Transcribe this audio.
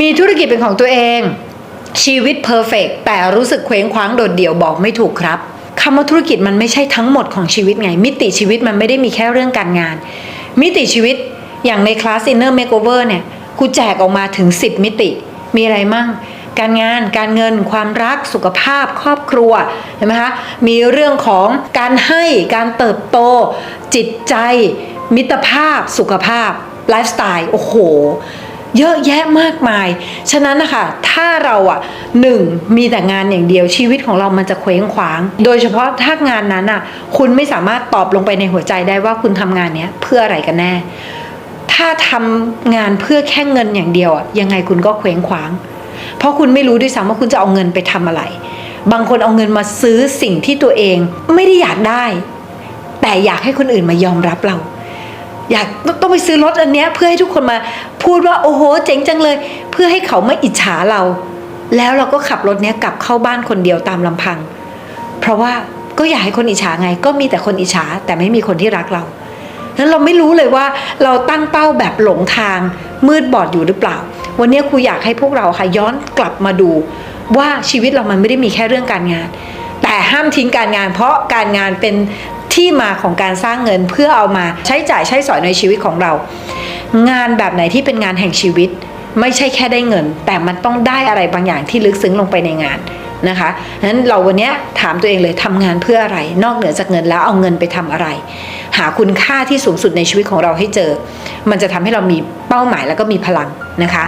มีธุรกิจเป็นของตัวเอง ชีวิตเพอร์เฟกแต่รู้สึกเคว้งคว้างโดดเดี่ยวบอกไม่ถูกครับคำว่าธุรกิจมันไม่ใช่ทั้งหมดของชีวิตไง มิติชีวิตมันไม่ได้มีแค่เรื่องการงาน มิติชีวิตอย่างในคลาส Inner Makeover เนี่ยครูแจกออกมาถึง 10 มิติ มีอะไรมั่ง การงาน การเงิน ความรัก สุขภาพ ครอบครัว เห็นไหมคะ มีเรื่องของการให้ การเติบโต จิตใจ มิตรภาพ สุขภาพ ไลฟ์สไตล์ โอ้โห เยอะแยะมากมาย ฉะนั้นนะคะถ้าเราอะหนึ่งมีแต่งานอย่างเดียวชีวิตของเรามันจะเคว้งคว้าง โดยเฉพาะถ้างานนั้นอะคุณไม่สามารถตอบลงไปในหัวใจได้ว่าคุณทำงานเนี้ยเพื่ออะไรกันแน่ ถ้าทำงานเพื่อแค่เงินอย่างเดียวอะยังไงคุณก็เคว้งคว้าง เพราะคุณไม่รู้ด้วยซ้ำว่าคุณจะเอาเงินไปทำอะไร บางคนเอาเงินมาซื้อสิ่งที่ตัวเองไม่ได้อยากได้ แต่อยากให้คนอื่นมายอมรับเรา อยากต้องไปซื้อรถอันเนี้ยเพื่อให้ทุกคนมาพูดว่าโอ้โหเจ๋งจังเลย เพื่อให้เขาไม่อิจฉาเรา แล้วเราก็ขับรถเนี้ยกลับเข้าบ้านคนเดียวตามลำพัง เพราะว่าก็อยากให้คนอิจฉาไง ก็มีแต่คนอิจฉาแต่ไม่มีคนที่รักเรานั้นเราไม่รู้เลยว่าเราตั้งเป้าแบบหลงทางมืดบอดอยู่หรือเปล่า วันนี้ครูอยากให้พวกเราค่ะย้อนกลับมาดูว่าชีวิตเรามันไม่ได้มีแค่เรื่องการงาน แต่ห้ามทิ้งการงาน เพราะการงานเป็น ที่มาของการสร้างเงินเพื่อเอามาใช้จ่ายใช้สอยในชีวิตของเรา งานแบบไหนที่เป็นงานแห่งชีวิต ไม่ใช่แค่ได้เงิน แต่มันต้องได้อะไรบางอย่างที่ลึกซึ้งลงไปในงานนะคะนั้นเราวันนี้ถามตัวเองเลยทำงานเพื่ออะไร นอกเหนือจากเงินแล้วเอาเงินไปทำอะไร หาคุณค่าที่สูงสุดในชีวิตของเราให้เจอ มันจะทำให้เรามีเป้าหมายแล้วก็มีพลังนะคะ